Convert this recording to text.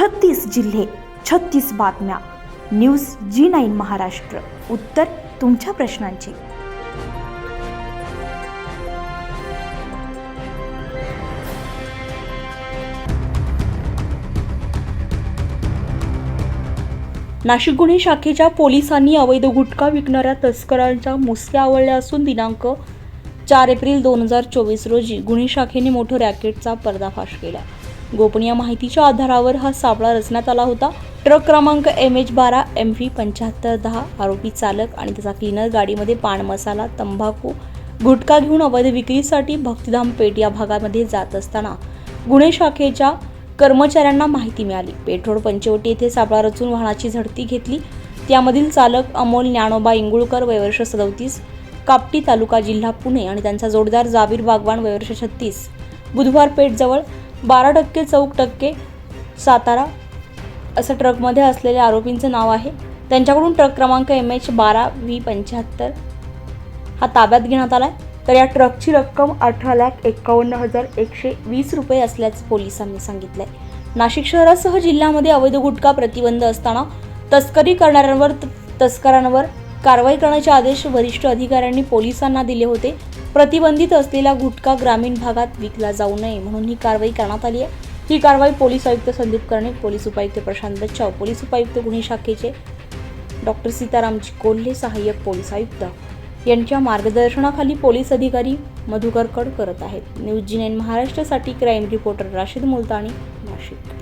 छत्तीस जिल्हे छत्तीस बातम्या. News G nine Maharashtra. उत्तर तुमच्या प्रश्नांची. नाशिक गुन्हे शाखेच्या पोलिसांनी अवैध गुटखा विकणाऱ्या तस्करांच्या मुसक्या आवळल्या असून दिनांक चार एप्रिल दोन हजार चोवीस रोजी गुन्हे शाखेने मोठं रॅकेटचा पर्दाफाश केला. गोपनीय माहितीच्या आधारावर हा सापळा रचण्यात आला होता. ट्रक क्रमांक एम एच बारा एम व्ही पंच्याहत्तर दहा आरोपी चालक आणि त्याचा क्लिनर गाडीमध्ये पान मसाला तंबाखू गुटखा घेऊन अवैध विक्रीसाठी भक्तिधाम पेठ या भागामध्ये जात असताना गुन्हे शाखेच्या कर्मचाऱ्यांना माहिती मिळाली. पेठ पंचवटी येथे सापळा रचून वाहनाची झडती घेतली. त्यामधील चालक अमोल ज्ञानोबा इंगुळकर वयवर्ष सदोतीस कापटी तालुका जिल्हा पुणे आणि त्यांचा जोडदार जावीर बागवान वयवर्ष छत्तीस. बुधवार पेठजवळ बारा टक्के चौक टक्के सातारा असं ट्रकमध्ये असलेल्या आरोपींचं नाव आहे. त्यांच्याकडून ट्रक क्रमांक एम एच बारा व्ही पंच्याहत्तर हा ताब्यात घेण्यात आला आहे तर या ट्रकची रक्कम अठरा लाख एकावन्न हजार एकशे वीस रुपये असल्याचं पोलिसांनी सांगितलं आहे नाशिक शहरासह जिल्ह्यामध्ये अवैध गुटखा प्रतिबंध असताना तस्करी करणाऱ्यांवर त- तस्करांवर कारवाई करण्याचे आदेश वरिष्ठ अधिकाऱ्यांनी पोलिसांना दिले होते. प्रतिबंधित असलेला गुटखा ग्रामीण भागात विकला जाऊ नये म्हणून ही कारवाई करण्यात आली आहे. ही कारवाई पोलीस आयुक्त संदीप कर्णिक पोलीस उपायुक्त प्रशांत बच्चाव पोलीस उपायुक्त गुन्हे शाखेचे डॉक्टर सीतारामजी कोल्हे सहाय्यक पोलीस आयुक्त. यांच्या मार्गदर्शनाखाली पोलीस अधिकारी मधुकर कड करत आहेत. न्यूज जी नाईन महाराष्ट्रासाठी क्राईम रिपोर्टर राशीद मुलतानी नाशिक.